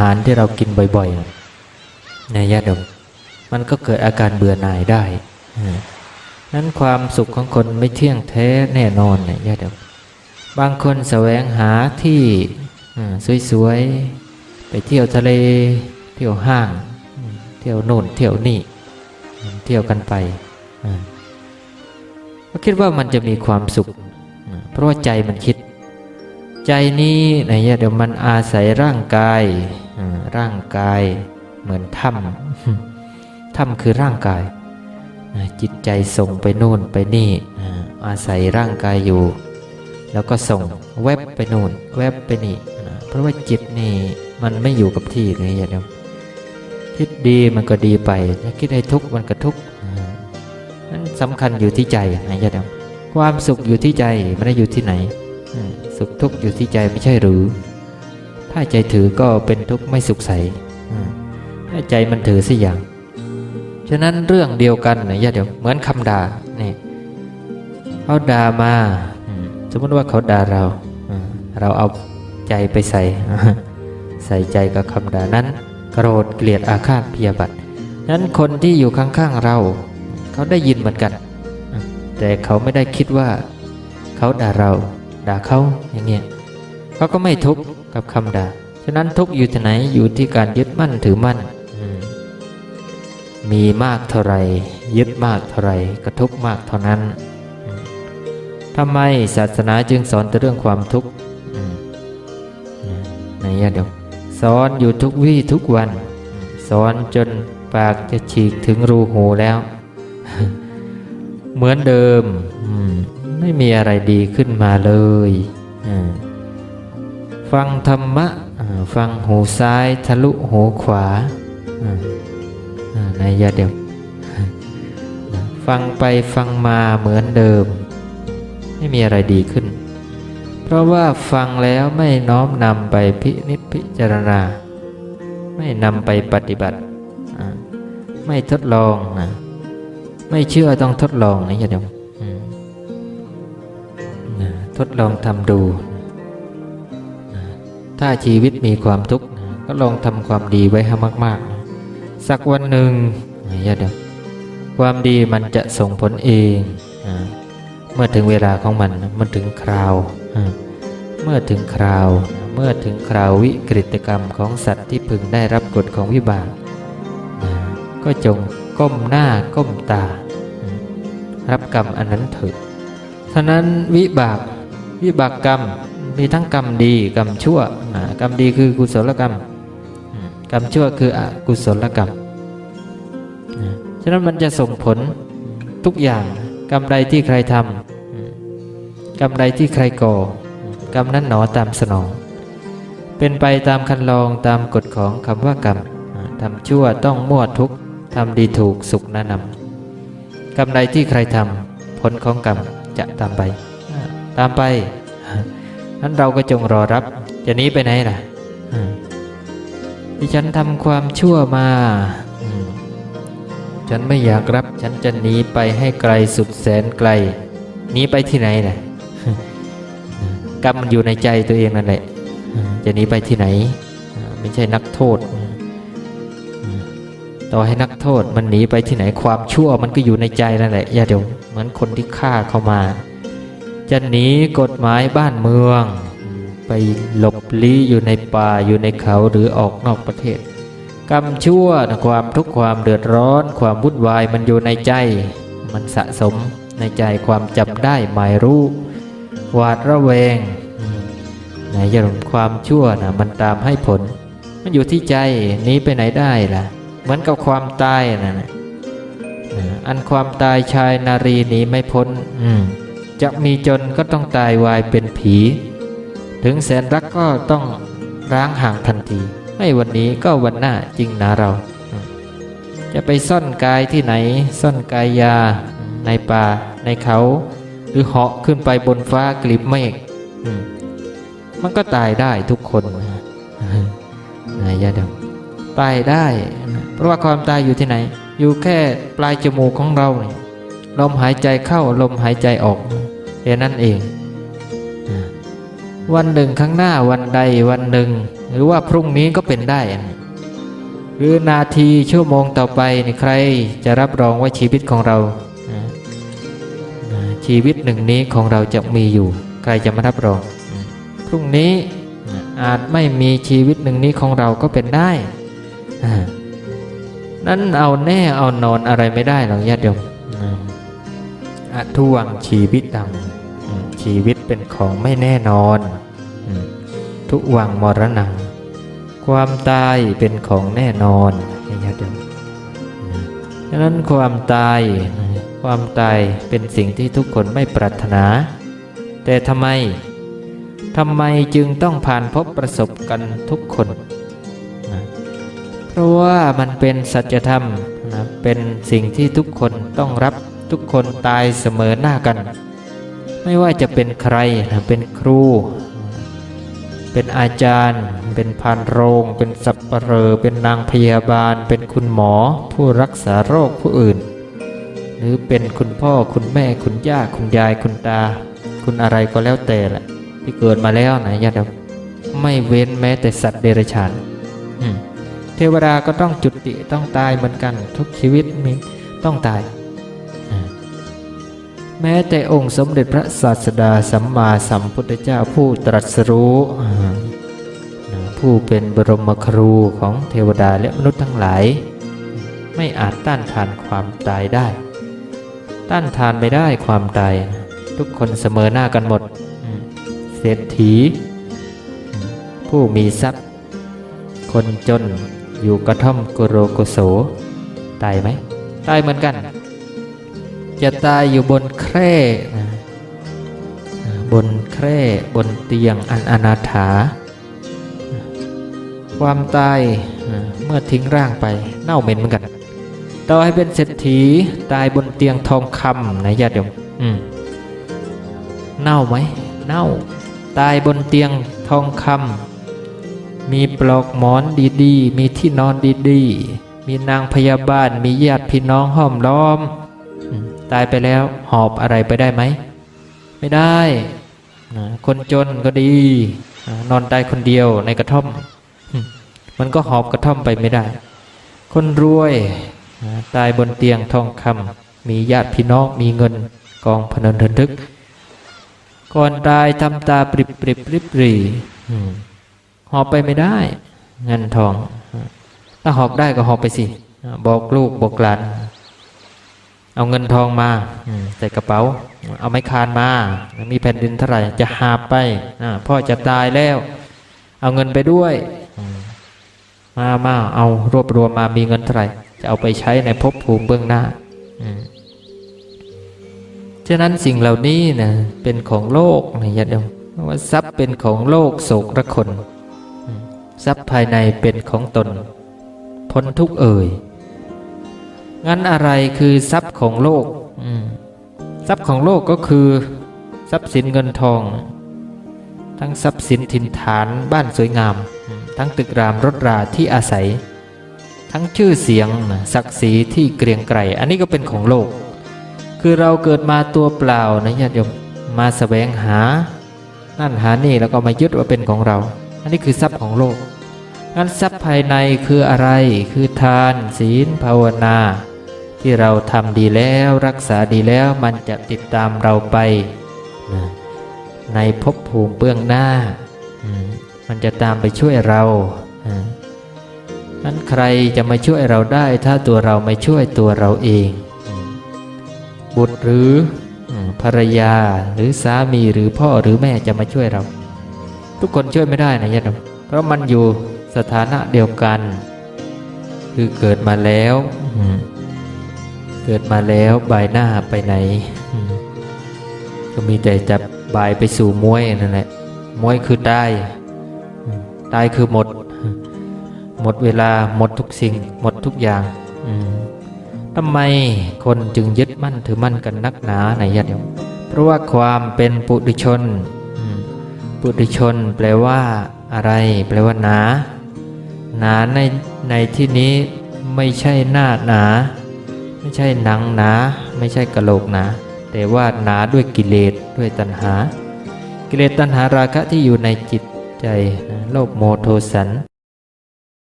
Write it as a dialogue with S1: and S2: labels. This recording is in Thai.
S1: อาหารที่เรากินบ่อยๆนะญาติโยมมันก็เกิดอาการเบื่อหน่ายได้นั้นความสุขของคนไม่เที่ยงแท้แน่นอนนะญาติโยมบางคนแสวงหาที่สวยๆ ไปเที่ยวทะเล เที่ยวห้าง เที่ยวโน่น เที่ยวนี่ เที่ยวกันไปอ่าก็คิดว่ามันจะมีความสุข เพราะว่าใจมันคิด ใจนี้นะญาติโยมมันอาศัยร่างกาย ร่างกายเหมือนถ้ำถ้ำคือร่างกาย จิตใจส่งไปโน่นไปนี่อาศัยร่างกายอยู่ แล้วก็ส่งแวบไปโน่นแวบไปนี่เพราะว่าจิตนี่มันไม่อยู่กับที่เลยญาติโยมคิดดีมันก็ดีไปถ้าคิดให้ทุกข์มันก็ทุกข์นั้นสำคัญอยู่ที่ใจนะญาติโยมความสุขอยู่ที่ใจไม่ได้อยู่ที่ไหน สุขทุกข์อยู่ที่ใจไม่ใช่หรือ ถ้าใจถือก็เป็นทุกข์ไม่สุขใสอืมถ้าใจมันถือสิอย่าง ฉะนั้นเรื่องเดียวกันนะญาติโยมเหมือนคำด่านี่เขาด่ามาอืมสมมติว่าเขาด่าเราอืมเราเอาใจไปใส่ ใส่ใจกับคำด่านั้นโกรธเกลียดอาฆาตพยาบาทนั้นคนที่อยู่ข้างๆเรา เขาได้ยินเหมือนกันอืมแต่เขาไม่ได้คิดว่า เขาด่าเรา ด่าเขาอย่างเงี้ยเขาก็ไม่ทุกข์ กับคำด่า ฉะนั้นทุกอยู่ที่ไหนอยู่ที่การยึดมั่นถือมั่น มีมากเท่าไรยึดมากเท่าไรก็ทุกมากเท่านั้นทำไมศาสนาจึงสอนแต่เรื่องความทุกข์ในญาติโยมสอนอยู่ทุกวี่ทุกวัน สอนจนปากจะฉีกถึงรูหูแล้ว เหมือนเดิม ไม่มีอะไรดีขึ้นมาเลยอ่า ฟังธรรมะฟังหูซ้ายทะลุหูขวาในยาเดียวฟังไปฟังมาเหมือนเดิม ไม่มีอะไรดีขึ้น เพราะว่าฟังแล้วไม่น้อมนำไปพินิจพิจารณา ไม่นำไปปฏิบัติ ไม่ทดลองนะไม่เชื่อต้องทดลองนะญาติโยมอืมนะทดลองทำดู ถ้าชีวิตมีความทุกข์ก็ลองทำความดีไว้ให้มากๆ สักวันหนึ่งนะญาติโยมความดีมันจะส่งผลเองเมื่อถึงเวลาของมันมันถึงคราว เมื่อถึงคราว เมื่อถึงคราววิกฤตกรรมของสัตว์ที่พึงได้รับกฎของวิบากก็จงก้มหน้าก้มตา รับกรรมอันนั้นเถิดฉะนั้นวิบาก วิบากกรรมมีทั้งกรรมดีกรรมชั่ว กรรมดีคือกุศลกรรม กรรมชั่วคืออกุศลกรรมฉะนั้นมันจะส่งผลทุกอย่างกรรมใดที่ใครทำกรรมใดที่ใครก่อกรรมนั้นหนอตามสนอง เป็นไปตามคันลองตามกฎของคำว่ากรรมอ่าทำชั่วต้องมั่วทุกทำดีถูกสุขแนะนำกรรมใดที่ใครทำผลของกรรมจะตามไป ตามไปนั้นเราก็จงรอรับ จะหนีไปไหนล่ะที่ฉันทำความชั่วมา ฉันไม่อยากรับ ฉันจะหนีไปให้ไกลสุดแสนไกล หนีไปที่ไหนล่ะกรรมมันอยู่ในใจตัวเองนั่นแหละ จะหนีไปที่ไหน ไม่ใช่นักโทษ ต่อให้นักโทษมันหนีไปที่ไหนความชั่วมันก็อยู่ในใจนั่นแหละอย่าเดี๋ยวเหมือนคนที่ฆ่าเข้ามา จะหนีกฎหมายบ้านเมือง ไปหลบลี้อยู่ในป่าอยู่ในเขาหรือออกนอกประเทศ กรรมชั่วความทุกข์ความเดือดร้อน ความวุ่นวายมันอยู่ในใจ มันสะสมในใจความจำได้หมายรู้หวาดระแวงอืมนะอย่าหลงความชั่วนะมันตามให้ผล มันอยู่ที่ใจหนีไปไหนได้ล่ะ เหมือนกับความตายนะนะอันความตายชายนารีหนีไม่พ้น อืม จะมีจนก็ต้องตายวายเป็นผี ถึงแสนรักก็ต้องร้างห่างทันที ไม่วันนี้ก็วันหน้าจริงนะเรา จะไปซ่อนกายที่ไหน ซ่อนกายยา ในป่า ในเขา หรือเหาะขึ้นไปบนฟ้ากลีบเมฆมันก็ตายได้ทุกคนนะนะอย่าดาตายได้ เพราะว่าความตายอยู่ที่ไหน อยู่แค่ปลายจมูกของเราเนี่ยลมหายใจเข้าลมหายใจออก แค่นั้นเอง วันหนึ่งข้างหน้าวันใดวันหนึ่ง หรือว่าพรุ่งนี้ก็เป็นได้อะหรือนาทีชั่วโมงต่อไปนี่ใครจะรับรองว่าชีวิตของเรานะชีวิตหนึ่งนี้ของเราจะมีอยู่ ใครจะมารับรอง พรุ่งนี้อาจไม่มีชีวิตหนึ่งนี้ของเราก็เป็นได้ นั้นเอาแน่เอานอนอะไรไม่ได้หรอกญาติโยม อทุวังชีวิตดัง ชีวิตเป็นของไม่แน่นอน ทุวังมรณัง ความตายเป็นของแน่นอนญาติโยมอืมดังนั้นความตายความตายเป็นสิ่งที่ทุกคนไม่ปรารถนา แต่ทำไมทำไมจึงต้องผ่านพบประสบกันทุกคนนะเพราะว่ามันเป็นสัจธรรมนะเป็นสิ่งที่ทุกคนต้องรับ ทุกคนตายเสมอหน้ากัน ไม่ว่าจะเป็นใครเป็นครู เป็นอาจารย์ เป็นพานโรง เป็นสับปเหรอเป็นนางพยาบาล เป็นคุณหมอ ผู้รักษาโรคผู้อื่น หรือเป็นคุณพ่อคุณแม่คุณย่าคุณยายคุณตา คุณอะไรก็แล้วแต่แหละ ที่เกิดมาแล้วนะญาติไม่เว้นแม้แต่สัตว์เดรัจฉานเทวดาก็ต้องจุติต้องตายเหมือนกัน ทุกชีวิตมีต้องตาย แม้แต่องค์สมเด็จพระศาสดาสัมมาสัมพุทธเจ้าผู้ตรัสรู้ผู้เป็นบรมครูของเทวดาและมนุษย์ทั้งหลาย ไม่อาจต้านทานความตายได้ ต้านทานไม่ได้ความตาย ทุกคนเสมอหน้ากันหมดเศรษฐี ผู้มีทรัพย์ คนจนอยู่กระท่อมกุโรกโส ตายไหม ตายเหมือนกัน จะตายอยู่บนแคร่นะบนแคร่บนเตียงอันอนาถา ความตายเมื่อทิ้งร่างไปเน่าเหม็นเหมือนกันต่อให้เป็นเศรษฐีตายบนเตียงทองคำนะญาติโยมอืมเน่าไหมเน่า ตายบนเตียงทองคำมีปลอกหมอนดีๆ มีที่นอนดีๆ มีนางพยาบาลมีญาติพี่น้องห้อมล้อม ตายไปแล้วหอบอะไรไปได้ไหม ไม่ได้นะคนจนก็ดีนอนตายคนเดียวในกระท่อม มันก็หอบกระท่อมไปไม่ได้ คนรวยนะตายบนเตียงทองคำมีญาติพี่น้องมีเงินกองพนันเทินทึก ก่อนตายทำตาปริบปริบปริบปรีหอบไปไม่ได้ เงินทอง ถ้าหอบได้ก็หอบไปสิ บอกลูกบอกหลาน เอาเงินทองมาใส่กระเป๋า เอาไม้คานมา มีแผ่นดินเท่าไหร่จะหาไปพ่อจะตายแล้ว เอาเงินไปด้วย มามาเอารวบรวมมามีเงินเท่าไหร่จะเอาไปใช้ในภพภูมิเบื้องหน้าฉะนั้นสิ่งเหล่านี้นะเป็นของโลกนะญาติโยมว่าทรัพย์เป็นของโลกโศกระคน ทรัพย์ภายในเป็นของตน พ้นทุกเอ่ย งั้นอะไรคือทรัพย์ของโลกทรัพย์ของโลกก็คือ ทรัพย์สินเงินทอง ทั้งทรัพย์สินถิ่นฐานบ้านสวยงามมทั้งตึกรามรถราที่อาศัย ทั้งชื่อเสียงศักดิ์ศรีที่เกรียงไกรอันนี้ก็เป็นของโลก คือเราเกิดมาตัวเปล่านะญาติโยมมาแสวงหา นั่นหานี่แล้วก็มายึดว่าเป็นของเรา อันนี้คือทรัพย์ของโลกงั้นทรัพย์ภายในคืออะไร คือทานศีลภาวนา ที่เราทำดีแล้วรักษาดีแล้วมันจะติดตามเราไปนะในภพภูมิเบื้องหน้า มันจะตามไปช่วยเรานั้นใครจะมาช่วยเราได้ถ้าตัวเราไม่ช่วยตัวเราเอง บุตรหรือภรรยาหรือสามีหรือพ่อหรือแม่จะมาช่วยเรา ทุกคนช่วยไม่ได้นะญาติโยมเพราะมันอยู่สถานะเดียวกัน คือเกิดมาแล้วอื เกิดมาแล้วบายหน้าไปไหน ก็มีแต่จะบายไปสู่มวยนั่นแหละมวยคือตายตายคือหมด หมดเวลาหมดทุกสิ่ง หมดทุกอย่างทำไมคนจึงยึดมั่นถือมั่นกันนักหนาในญาติโยมเพราะว่าความเป็นปุถุชน ปุถุชนแปลว่าอะไร แปลว่าหนา หนาในในที่นี้ไม่ใช่หน้าหนา ไม่ใช่หนังหนา ไม่ใช่กะโหลกหนา แต่ว่าหนาด้วยกิเลสด้วยตัณหา กิเลสตัณหาราคะที่อยู่ในจิตใจนะโลภโมโทสัน